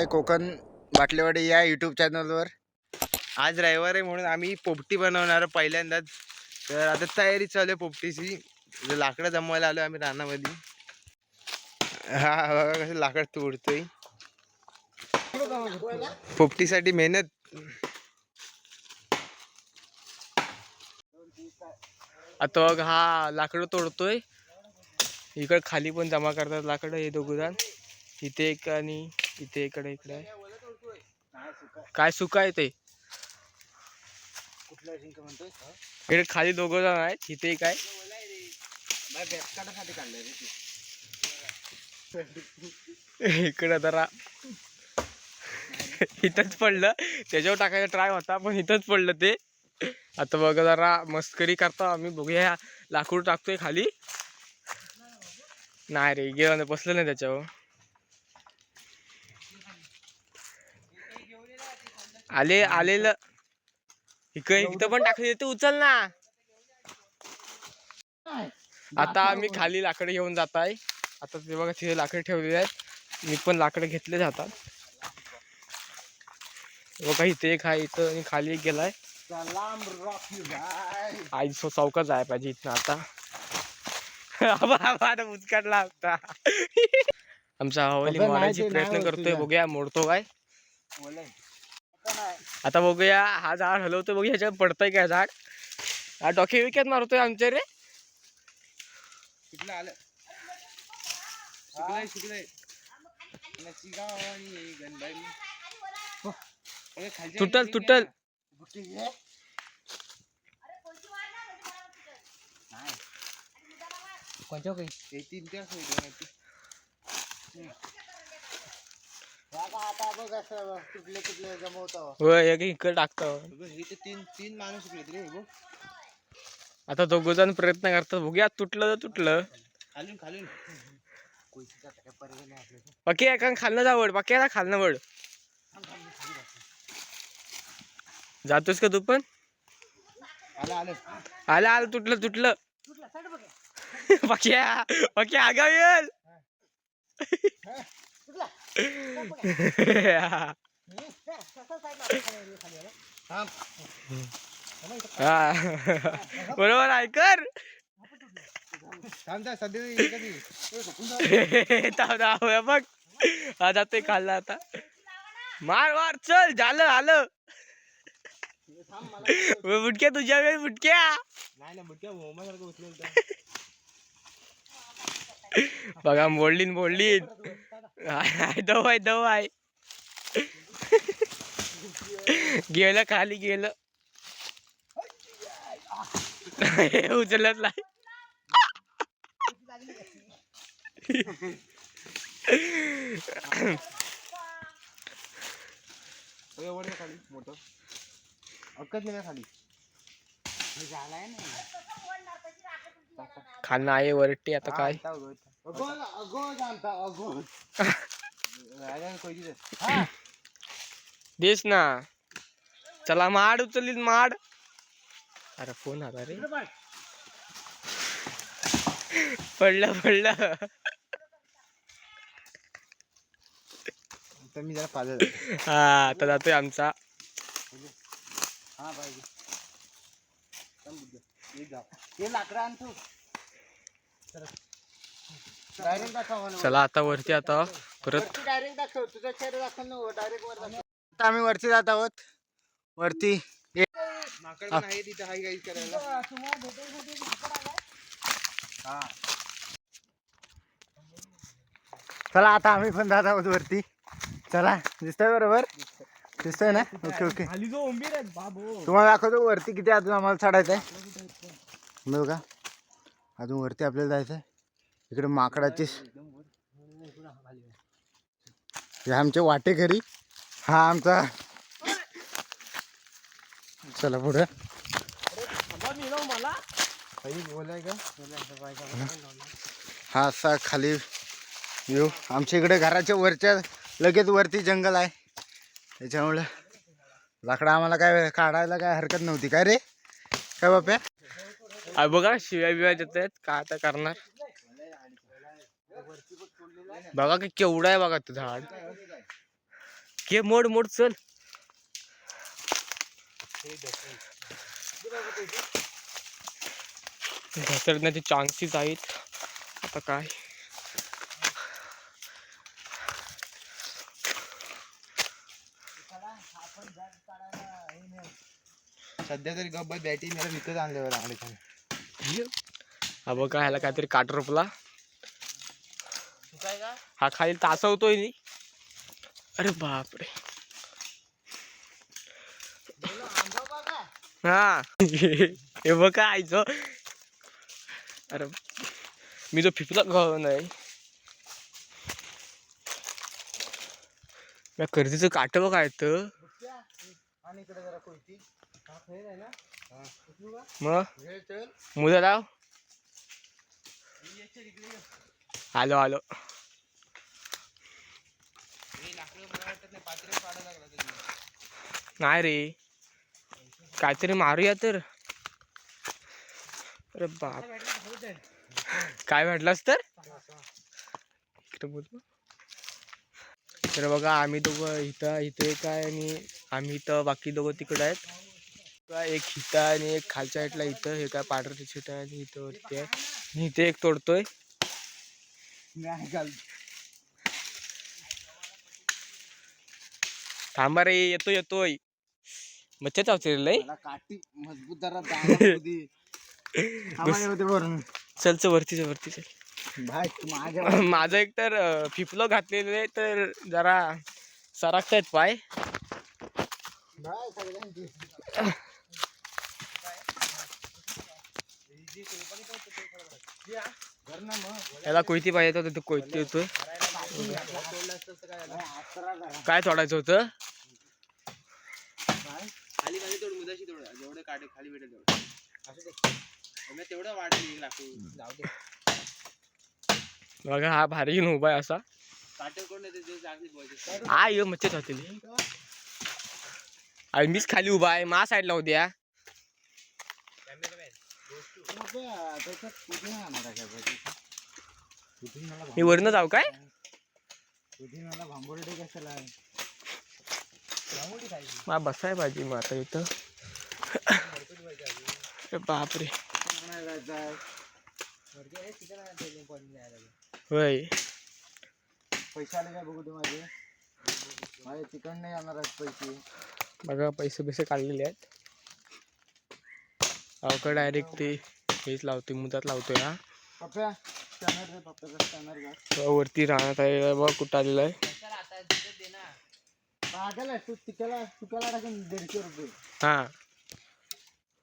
आहे कोकण बाटलेवाडी या यूट्यूब चॅनलवर आज रविवार आहे म्हणून आम्ही पोपटी बनवणार पहिल्यांदाच. तर आता तयारी चालू आहे पोपटीची. लाकडं जमवायला आलो आम्ही रानामध्ये. हा बघा कसं लाकड तोडतोय. पोपटीसाठी मेहनत. आता बघ हा लाकडं तोडतोय. इकडं खाली पण जमा करतात लाकडं हे दोघं जण. इथे एक आणि इथे इकडे इकडे. आहे. काय सुका आहे ते? इकडे खाली दोघ जण आहेत इथे आहे. इकडे जरा. इथंच पडलं. त्याच्यावर टाकायचा ट्राय होता पण इथंच पडलं ते. आता बघा जरा मस्करी करता आम्ही बघूया. लाकूड टाकतोय खाली. नाही रे गेलं नाही बसलं नाही त्याच्यावर. आले आलेलं. इकडे इथं पण टाकले ते उचल ना. आता आम्ही खाली लाकडं घेऊन जात आहे आता ते बघा तिथे लाकडं ठेवलेले आहेत. मी पण लाकडं घेतले जातात. बघा इथे एक आहे इथं आणि खाली एक गेलाय. आई सो चौका जाय पाहिजे इथनं आता. आबा, आता आमचा हवाली मारायची प्रयत्न करतोय. बघूया मोडतो काय. आता बघूया हा झाड हलवतोय बघूया ह्याच्यावर पडतंय काय झाड. हा डोके विकेत मारतोय आमच्या रे. आलं. शिकलाय शिकलाय. खालच्या तुटल तुटल. कोणत्या काही हे तीन ते असं होतं माहिती. आता बघ असं कुठले कुठले जमवतो. होय एक इकडे टाकतो. हे तीन तीन माणूस शिकले रे बघ. आता दोघ जण प्रयत्न करतात बघूया तुटलं तर तुटलं. खालून खालून. बाकी एका खालनं जावड बाकी आता खालनं वड. जातोस का तू पण? आलं आलं. आलं आलं तुटलं तुटलं. बाक्या बाक्या आगाव येल हा. बरोबर ऐकर थांब थांब सध्या एकच थांब, थांब, हे बघ हा जातोय खाल्ला आता मार मार चल झालं आलं बुटक्या तुझ्या वेळ बुटक्या. बघा मोडलीन मोडलीन दव आहे दव आहे. गेलं खाली गेलं. उचलत नाही. खाली मोठं. अक्कच नाही खाली. खाणं आहे वरटी आता काय? देस ना चला माड उचलील माड अरे फोन आला रे पडलं पडलं मी जरा पाजत हा आता जातोय आमचा हा पाहिजे हे लाकडं आण तू डायरेक्ट दाखव ना. चला आता वरती आता परत. डायरेक्ट दाखव. तुझा चेहरा दाखव ना डायरेक्ट वर दाखव. आता आम्ही वरती जात आहोत. वरती. हा. चला आता आम्ही पण जात आहोत वरती. चला दिसतंय बरोबर? दिसतंय ना? Okay okay. खाली जो उंबीर आहेत बाबो. तुम्हाला दाखवतो वरती किती अजून आम्हाला चढायचं आहे बघा. अजून वरती आपल्याला जायचं आहे इकडे माकडाची हे आमचे वाटेकरी हा आमचा. चला पुढे. बोलाय का? हा असा खाली व्ह्यू आमच्या इकडे घराच्या वरच्या लगेच वरती जंगल आहे. त्याच्यामुळं लाकडं आम्हाला काय काढायला काय हरकत नव्हती. काय रे? काय बाप्या? बघा शिव्या बिव्या देत आहेत काय आता करणार? बघा की केवढं आहे बघा ते झाड. घे मोड मोड चल. घसरण्याचे चान्सेस आहेत. आता काय? सध्या तरी गब्बर बॅटी मला विकत हा बघा ह्याला काहीतरी काट रोपला. हा खाली तासवतोय नी. अरे बापरे. हा. हे बघा आईचं. अरे मी जो फिफला गाव नाही. मी कर्दीचं काट बघा मग? वेळ चल. मुलं लाव. आलो आलो. नाही रे. काहीतरी मारूया तर. अरे बाप. काय म्हटलंस तर? तर बघा आम्ही दोघं इथं इथे काय आणि आम्ही इथं बाकी दोघं तिकडं आहेत. एक इथं आणि एक खालच्या साईडला इथं. हे काय पांढरं टी शर्ट आहे आणि इथं वरती आहे. इथे एक तोडतोय नाही घाल थांबा रे येतोय. येतोय मच्छर चावते लय. काठी मजबूत जरा चल चल वरती चल वरती चल. भाई माझ्या माझं एक तर अं, फिफलं घातलेलं आहे तर जरा सरकतायत पाय. याला कोयती पाहिजे होतं तो कोयती येतोय. काय तोडायचं होतं? खाली खाली तोड मुदाशी तोड. जेवढे काढे खाली भेटेल तेवढं. तेवढं वाढेल लाकूड जाऊ दे बघा हा भारी घेऊन उभा आहे असा. काटे कोण नाही ते चांगली बोलते आ ये मच्छर चावतील आणि मीच खाली उभा आहे. मा साईडला उद्या पुदिनाला मी वरनं जाऊ काय? पुदिनाला भांबोर्डे कशाला? आहे मा बसाय पाहिजे मग आता इथं. बापरे. होय. पैसे आले काय बघू माझे? माझे येणार आहेत पैसे. बघा पैसे बिसे काढलेले आहेत. अवघड डायरेक्ट ते हेच लावतोय मुदात लावतोय हा. वरती राहण्यात आहे. बघ, कुठं आलेलं आहे. हा.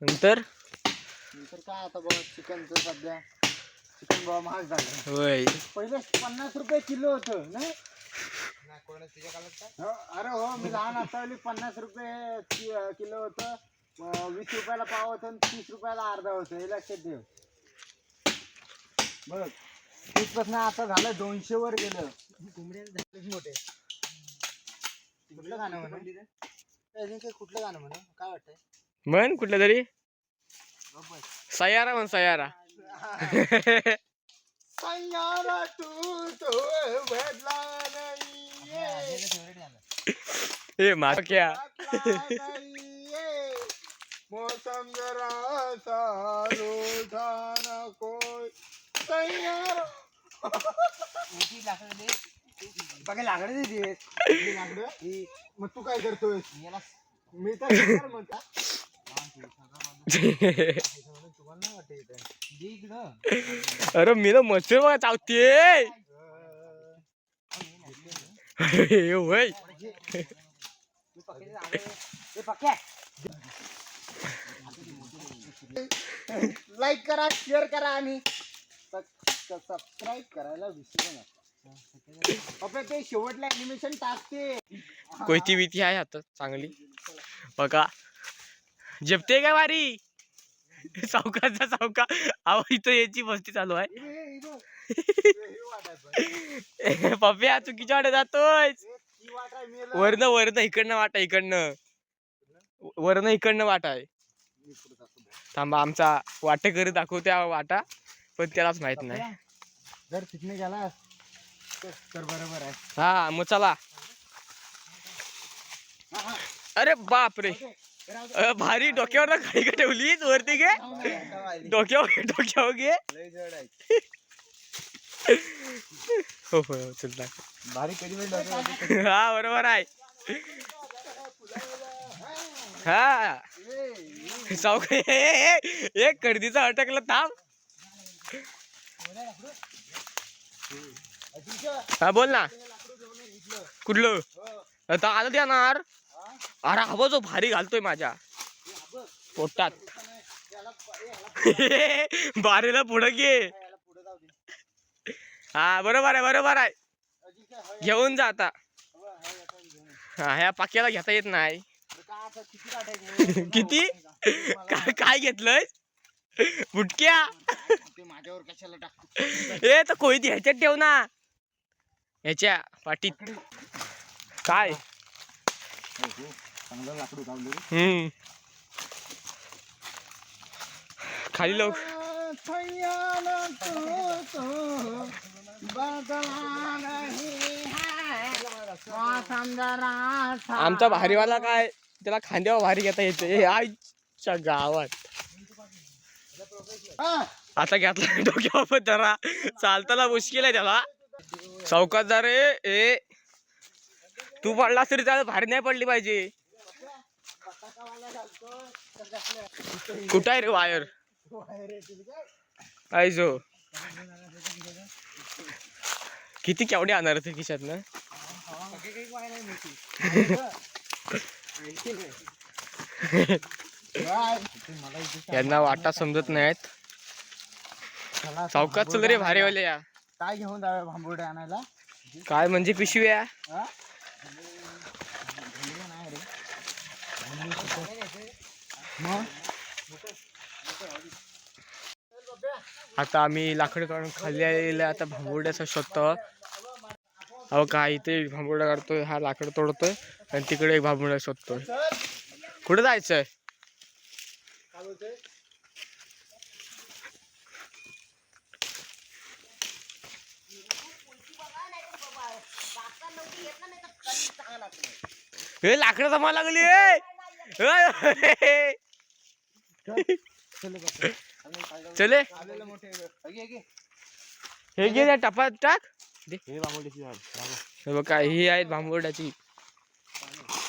नंतर? नंतर काय आता बघ सध्या चिकन बाबा महाग झालं होय पहिले पन्नास रुपये किलो होतं. ना अरे हो, मी लहान असताना पन्नास रुपये कि- किलो होतं. वीस रुपयाला पाव होतं तीस रुपयाला अर्धा होतं. हे लक्षात ठेव. बघ. तीसपासून आता झालं दोनशे वर गेलं. मोठे. कुठलं गाणं म्हणा? काय कुठलं गाणं म्हणा? काय वाटतंय? म्हण कुठलं तरी. सयारा म्हण सयारा. संगारा तू तो. हे माझ क्या? भेटला नाहीये. मौसम जरा सा रूठा बघा लाकडं दे लाकडं मग तू काय करतोय मी तर करणार म्हणता. तुम्हाला नाही वाटत इथं. दे इकडं अरे मी ना मच्छर बघा चावते लाईक करा शेअर करा आणि सबस्क्राईब करायला विसरू नका. ते शेवटला ॲनिमेशन टाकते. कोयती बिती आहे आता चांगली. बघा. झेपते का वारी? चौकाचा चौका अहो इथं याची मस्ती चालू आहे. पप्प्या चुकीच्या वाटे जातोय. वरनं वरनं इकडनं वाटा इकडनं. वरनं इकडनं वाटा आहे. थांबा आमचा वाटेकरी दाखवत्या वाटा. पण त्यालाच माहीत नाही. जर तिथने गेला तर बरोबर आहे. हा मग चला. अरे बाप रे भारी डोक्यावर ना खाली का ठेवलीच वरती घे. डोक्यावर डोक्यावर घे. हो हो हो, चल. भारी कधी हा बरोबर आहे. हा. चौक एक कर्दीचा अटकला थांब. हा बोल ना. कुठलं? आता आलं देणार अरे हवा जो भारी घालतोय माझ्या. पोटात. बारीला पुढं घे. हा बरोबर आहे बरोबर आहे. घेऊन जा आता. हा ह्या पाक्याला घेता येत नाही. किती? काय घेतलंय? बुटक्या. ए तर कोयती ह्याच्यात ठेव ना. ह्याच्या पाटीत काय? चांगलं लाकडू गावलं रे. हम्म. खाली लोक आमचा भारीवाला काय? त्याला खांद्यावर भारी घेता येते. आईच्या गावात. आता घेतला डोक्यावर जरा. चालताना मुश्किल आहे त्याला. चौकातदार रे ए. तू पडला तरी त्याला भारी नाही पडली पाहिजे. कुठं आहे रे वायर? आयजो किती केवढे आणणार ते खिशात ना यांना वाटा समजत नाहीत. चौकात चल रे भारीवाले या काय घेऊन जावे भांबुर्डे आणायला? काय म्हणजे पिशव्या? हा? मग? आता आम्ही लाकड काढून खाली आलेलं आता भांबुर्ड्याचा शोधतो अहो काय इथे भांबुर्डा काढतोय हा लाकड तोडतोय आणि तिकडे एक भांबुर्डा शोधतोय. कुठे जायचंय? हे लाकडं जमा लागली चले. हे घे टपात टाक. हे बघा ही आहेत भांबोड्याची.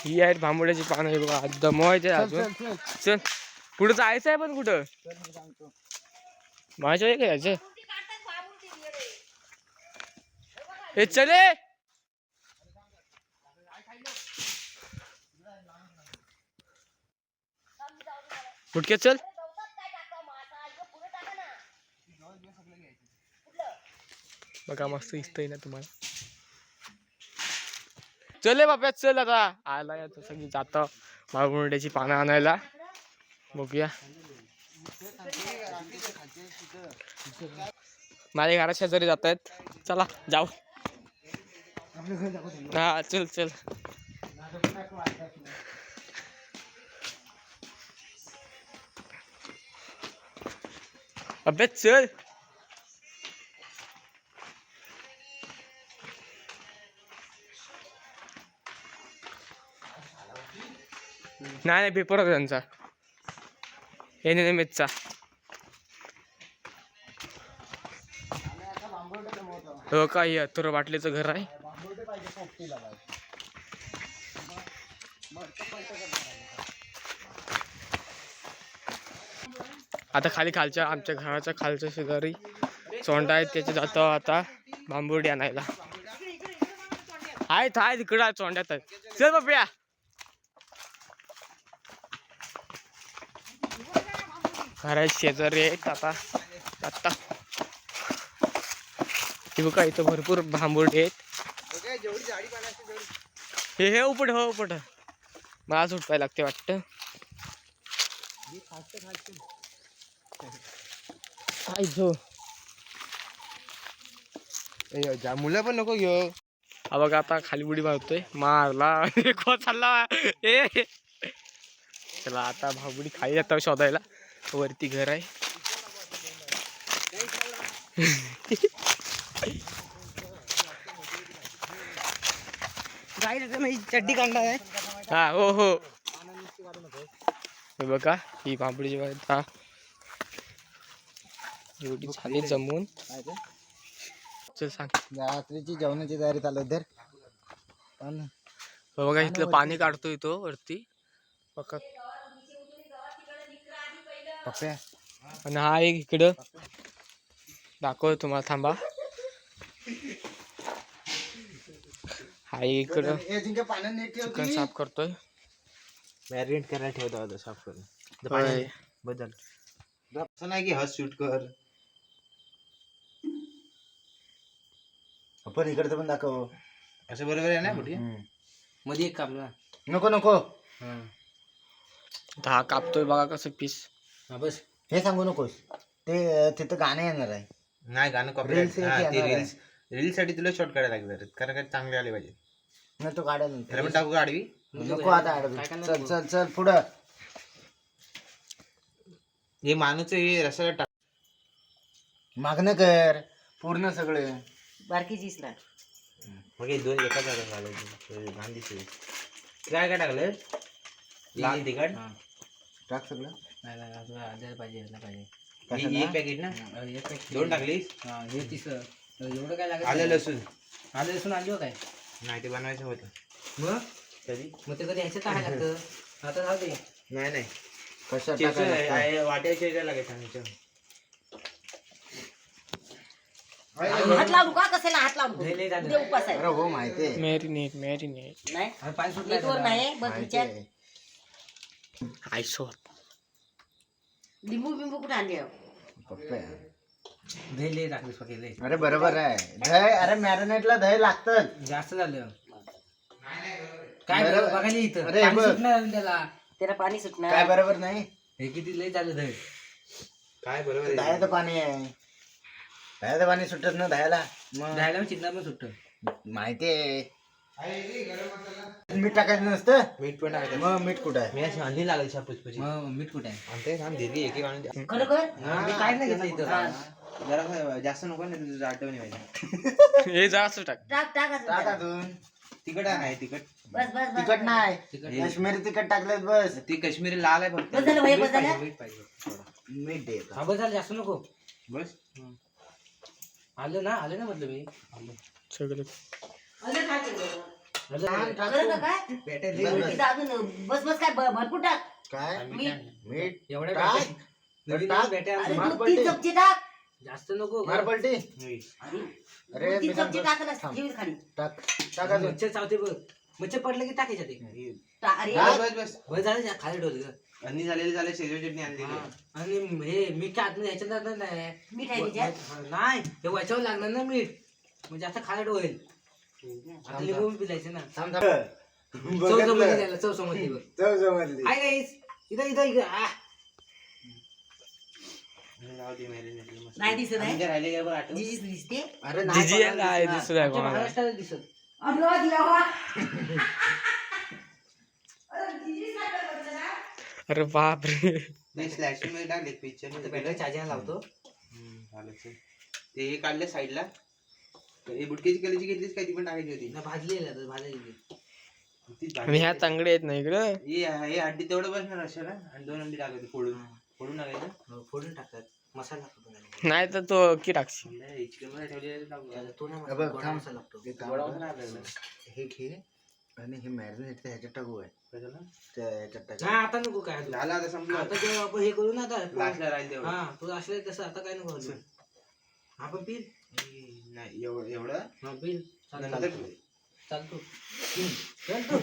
ही आहेत भांबोड्याची पानं हे बघा दमवायचे चल, अजून. चल, पुढे जायचं आहे पण कुठं? माझ्या यायचं हे चले. फुटके चल? बघा मस्त दिसतंय ना तुम्हाला. चले बाप्या चल आता. आला आता सगळी जात. माळमुंड्याची पानं आणायला. बघूया. माझ्या घरा शेजारी जात आहेत चला जाऊ. हा चल चल. अबे चल नाही नाही पेपर होता त्यांचा एन एन एम एचचा हो काय अथुर बाटलीचं घर आहे आता खाली खालच्या आमच्या घराच्या खालच्या शेजारी चोंडा आहे त्याचे जातो आता बांबुर्डी आणायला. आहेत आहे तिकडं आहे चोंड्यात चल बाप्या घराच्या शेजारी आहेत आता आत्ता हे बघा इथं भरपूर भांबुर्डे आहेत. हे हे उपट हो उपट. मला सुटवायला लागते वाटतं. काय जो ए, जा मुलं पण नको घेऊ हा बघा आता खाली बुडी मारतोय मारला को चालला ए चला आता भाबुडी खाली जाता शोधायला वरती घर आहे चड्डी काढणार आहे हा हो हो हे बघा ही पापडी जेव्हा आता एवढी झाली जमून? चल सांग. रात्रीची जेवणाची तयारी चालू तर पण हे बघा इथलं पाणी काढतोय तो वरती. बघा. पप्प्या. आणि हा एक इकडं. दाखव तुम्हाला थांबा. हा एक इकडं. हे चिकन. साफ करतोय. मॅरिनेट करायला ठेवता होता साफ करून. बदल. असं नाही की हस शूट कर. आपण इकडचं पण दाखव. असं बरोबर आहे ना कुठे हम्म. मध्ये एक कापला. नको नको. आता हा कापतोय बघा कसं पीस हा बस. हे सांगू नकोस. ते अं, तिथं गाणं येणार आहे. नाही गाणं Reels कॉपीराइट एक हा ते येणार आहे. रील्स रील्ससाठी तुला शॉर्ट काढायला लागणार कारण काय चांगले आले पाहिजे. नाही तो काढेल त्याला पण टाकू का आडवी? नको आता करणार चल तू? चल चल पुढं. हे मानूच हे रसाला टाक मागणं कर. पूर्ण सगळं. बारकी दिसला मग हे दोन एका जागा घालायचे. दिसेल काय काय टाकलं लाल. तिखट? टाक सगळं. नाही नाही अजून द्यायला पाहिजे ह्याला पाहिजे? एक पॅकेट ना? एक packet. दोन टाकलीस? हा हे तिसरं एवढं काय लागत आलं नाही. लसूण. आलं लसूण आणली हो काय? नाही ते बनवायचं होतं. मग? कधी मग ते कधी ह्याच्यात टाकायला लागतं? आता जाऊ दे. नाही नाही. चिप्स टाकायला? आहे, वाट्याच्या ह्याच्यात लागायचं आमच्या हात लावू का? कशाला हात लावू? लय लय झालं. उद्या उपास आहे. अरे हो माहिती आहे. मॅरिनेट मॅरिनेट नाही? आणि पाणी सुटलं नेटवर नाही बस माहिती विचार. आहे. आयसो लिंबू बिंबू कुठे आणले पप्प्या. दही लय टाकलीस फक्त लय अरे बरोबर आहे. दही अरे मॅरिनेटला दही लागतं. जास्त झालं. काय बरं. बरं बघायला इथं. अरे पाणी बघ. सुटणार त्याला. त्याला पाणी काय सुटणार बरोबर नाही? हे किती लय झालं दही. काय बरोबर आहे. दह्याचं पाणी आहे. दह्याचं पाणी सुटत ना दह्याला मग दह्याला चिंता पण सुटतं. माहिती आहे. मीठ टाकायचं नसतं? मीठ पण टाकायचं. मग मीठ कुठं आहे? मी अशी अंडी लागली शापूसपूची मग मीठ कुठे आहे? आमच्या थांब दीदी एक एक आणून द्या. खरोखर? काय नाही घेतलं इथं. जरा जास्त नको ना तुझं आठवणी पाहिजे हे जास्त टाक. टाक टाक टाक त्याला. अजून. तिखट आहे तिखट. बस बस बस. तिखट नाही. तिखट काश्मीरी तिखट टाकलेत बस. ती काश्मीरी लाल आहे फक्त. बस झालं भैया, बस मीठ पाहिजे, झालं? मीठ पाहिजे थोडं. मीठ दे हा बस झालं जास्त नको. बस. आलं ना आलं ना म्हटलं मी. सगळं. अजून. आलं टाकतो. काय? पेटे बस, बस. इथं अजून बस बस काय भ- भरपूर टाक. काय? मीठ एवढ्या टाक. बॅट्या- नवीन टाक. बॅट्या अरे आणल्या. तू तीन चमचे टाक. जास्त नको मार पलटी. अरे तीन चमचे थांब. खाली. टाक. टाक अजून. मच्छर चावते बघ. मच्छर पडलं की टाकायच्या ते. टा- अरे टाक. बस बस. बस झालं खाली ठेवलं ग. अन्नी झालेली झाले शेजवान चटणी आणलेली हा. आहे. आणि हे मीठ काय आतमध्ये ह्याच्यात लागणार नाही. मीठ आहे त्याच्यात? हा, नाही हे वच्यावर लागणार ना मीठ. म्हणजे आता खारट होईल आता लिंबू पिलायचं ना. थांब थांब. चव समजली बघितलं त्याला चव समजली बघ. चव समजली. काय गाईस इथं इथं इथं. आ. आणि जाऊ दे marinate ला मस्त. नाही दिसत आहे. आमच्या राहिले काय बघ आठवण? जिजीच दिसते. अरे नाही दिसणार. आमच्या महाराष्ट्राला दिसत. अरे बाप रे. नाही slashing मध्ये टाकले पिक्चर आता बॅटरी चार्जिंग लावतो. ते हे काढलं साईडला हे बुटकेची कलेची घेतलीस काय? ती पण टाकायची होती. ना भाजलेली आता भाजलेली तीच आणि ह्या तांगडे आहेत ना इकडं? हे हे अंडी तेवढं बसणार असेल आणि दोन अंडी टाकायची फोडून. फोडून टाकायचं? हो, फोडून टाकतात. मसाला. नाही तर तो की टाकशील हे. हे घे आणि हे मॅरिनेट टाकू आहे ह्याच्यात टाक. नाही आता नको काय आता झालं आता संपलं. आता जेव्हा आपण हे करू ना आता राहील हा तू असले तसं आता काय नको. आपण पिल? नाही एवढं एवढं? हा पिल. चालतो नंतर चालतो. चालतो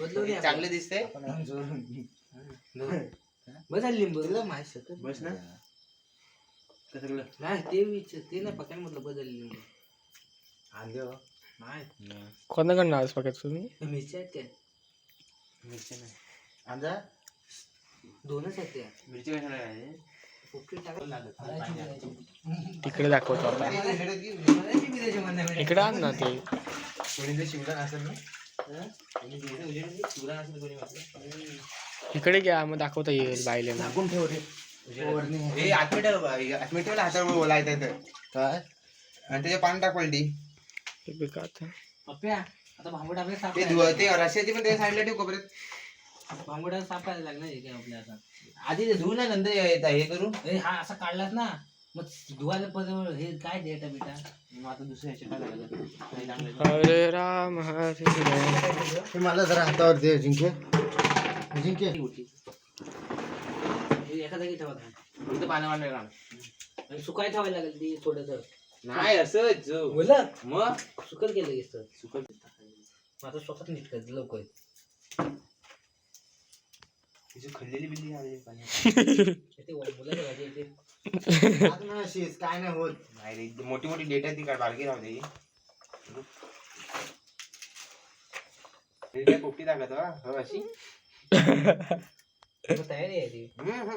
बदलवली. चांगलं. बस झाली लिंबू. तुला माहीत शकत बस ना. कसं नाही ते विचार ते नाही पकाय म्हटलं बदलली. नाही. कोणाकडनं आवाज बघायचं तुम्ही? मिरच्या आहेत त्या. मिरची नाही. दोनच आहेत त्या. मिरची कशाला आहे? पोपटी टाकून तिकडे दाखवतो आपण. इकडे आण ना ते. कोणी असेल ना? हं? कोणी उजेड असेल कोणी. इकडे घ्या मग दाखवता येईल बायले ठेव रे. आहे. आहे. हे हे हातावर. काय आणि त्याच्या पान टाक पलटी आता पप्प्या आता भांबड आपल्या साफ ते करायचं. धुवा ते रश्याची पण साईडला ठेव कोपऱ्यात बांगुड्या साफ करायला लागणार आहे काय आपल्या आता आधी ते धुवून आहे, नंतर हे हे करू अरे हा असा काढलास ना मग धुवायला पण हे काय डेटा बिटा मग आता दुसऱ्या ह्याच्यात टाकायला लागेल. नाही टाकलं. हरे राम हरे राम हे मला जरा हातावर दे जिंके जिंके हे एका जागी ठेवा. इथं पाण्या आणि सुकाय ठेवायला लागेल ती थोडस. नाही असंच बोला मग? सुकल केलं तर सुकट मग आता स्वतःच नीट कर लवकर. तिची खल्लेली बिल्ली आली पाण्यात. ते मुलाच्या भाजी येते काय नाही होत. नाही रे इथे मोठी मोठी डेट आहे ती काय बारकी राहते ही. हे काय पोपटी टाकत हा? अशी. तयारी आहे ती. हम्म, हम्म.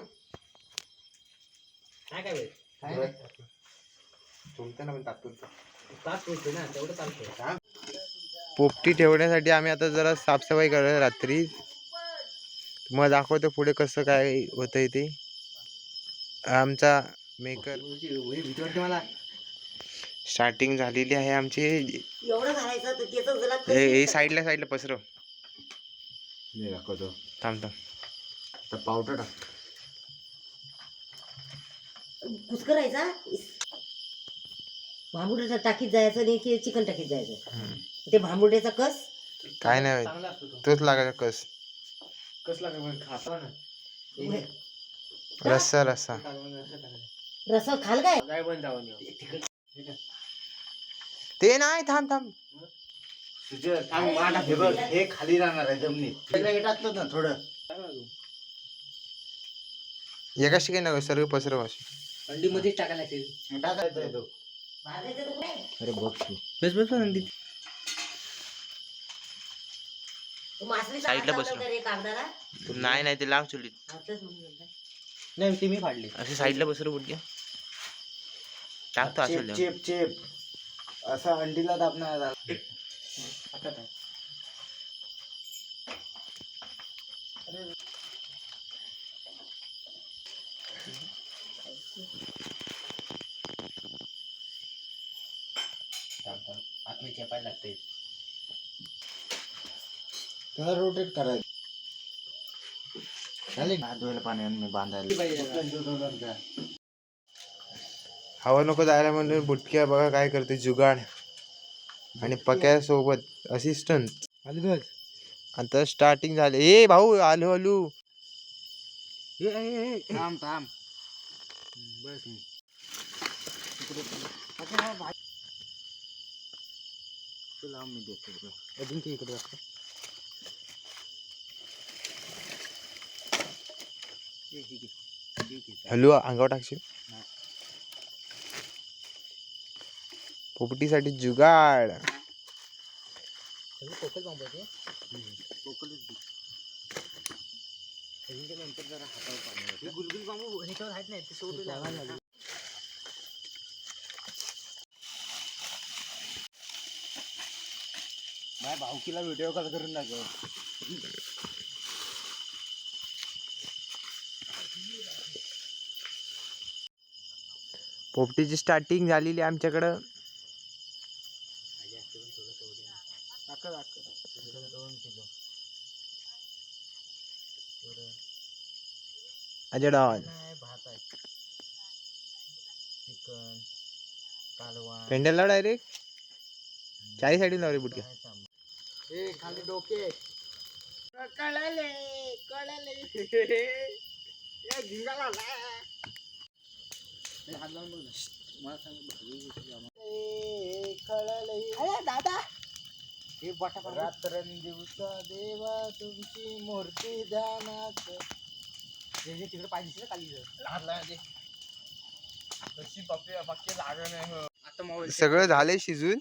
काय काय वेळ? काय नाही. चुलताना पण तात्पुरतं. तास होते ना तेवढं चालतंय. पोपटी ठेवण्यासाठी आम्ही आता जरा साफसफाई करत रात्री. मग दाखवतो पुढे कसं काय होतंय ते. आमचा मेकर मला. स्टार्टिंग झालेली आहे आमची. हे हे साईडला साईडला पसरव. थांब थांब. आता पावडर टाक. कुसकरायचा? भांबुड्याच्या टाकीत जायचं नाही की चिकन टाकीत जायचं? ते भांबुड्याचा कस? काय नाही चांगला असतो तो. तोच लागायचा कस. खाता ना. उभे. रस्सा रस्सा. रस खाल काय? ते नाही थांब थांब. सुजय हे हे खाली राहणार आहे जमिनीत. टाकलं ना थोडं. एका शिकाय नको सर्व पसरव अशी अंडीमध्येच टाकायला लागते. टाकायचं. अरे बघ तू. बस अंडी साईडला बसलो. नाही नाही ते लाव चुलीत. हा. नाही ती मी फाडली. असे साईडला पसरव बुडक्या टाकतो चेप असं चेप चेप. असा अंडीला दाबणार आता काय आतमध्ये चेपायला लागते त्याला रोटेट करायचं. झाले धुवायला पाण्याने बांधायला. हवा नको जायला म्हणून बुटक्या बघा काय करते जुगाड. आणि पक्या सोबत असिस्टंट आता स्टार्टिंग झाले. ए भाऊ आलो आलो. थांब थांब. बस तुला मी देतो अजून ते इकडे दाखव. हे ठीक आहे. ठीक आहे. हॅलो अंगावर टाकशील पोपटीसाठी जुगाड सगळं कोकल बांबायचे कोकणच दे. त्याच्या नंतर जरा हातावर पाणी होतं. हे गुलगुल बांबू ह्याच्यावर आहेत नाही ते टाकशील? पोपटीसाठी माझ्या भाऊकीला व्हिडिओ कॉल करून टाक पोपटीची स्टार्टिंग झालेली आहे आमच्याकडं. अजय भात आहे चिकन कालवा पेंडल लाव डायरेक्ट चारी साईड लाव. रे बुटक्या ए खाली डोके हे बटा रात्रंदिवस देवा तुमची मूर्ती ध्यानात तिकडे पाहिजे खाली आता मोबाईल सगळं झालंय शिजून.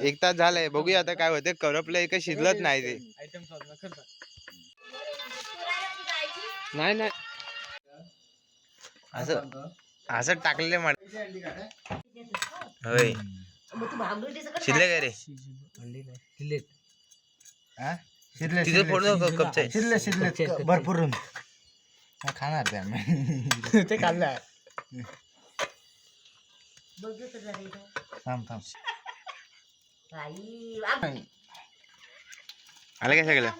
एक तास झालंय. बघूया आता काय होते करपलंय का शिजलत नाही ते. आयटम सॉल्व करता नाही नाही. असं. असं टाकलेलं म्हण होय. शिजले काय रे? हा? शिरले तिथं फोड नको कपचे. शिरले शिरले भरपूर हा, खाणार ते आम्ही. ते खाल्लं. थांब थांब. आलं काय सगळं?